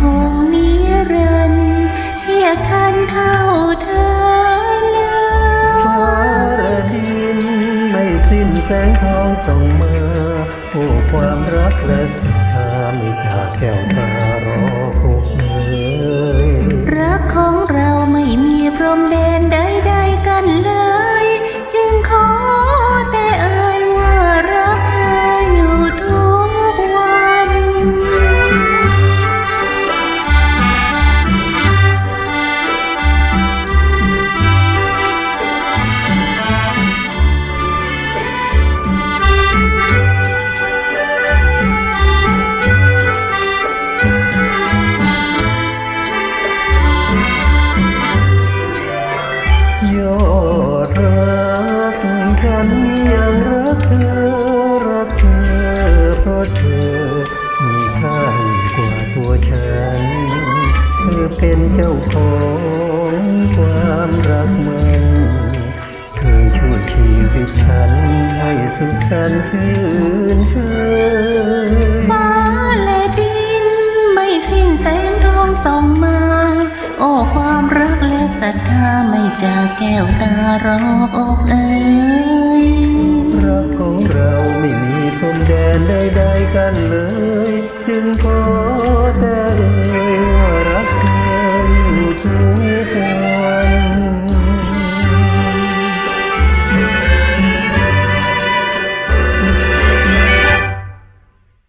คงนิรันดร์เทียบทันเท่าเธอเลฟ้าระดินไม่สิ้นแสงทองส่องมาโอ้ความรักและศรัทธาไม่จากแก้วตา ยอดรักฉันยังรักเธอรักเธอเพราะเธอมีค่ากว่าตัวฉัน เธอเป็นเจ้าของความรักมันเธอช่วยชีวิตฉันให้สุขสันต์ชื่นเชยฟ้าและดินไม่สิ้นแสงทองส่องมาโอ้ รักและศรัทธาไม่จากแก้วตารอกอกเอ่ยรักของเราไม่มีพรมแดนใดๆกันเลย จึงขอแต่เอ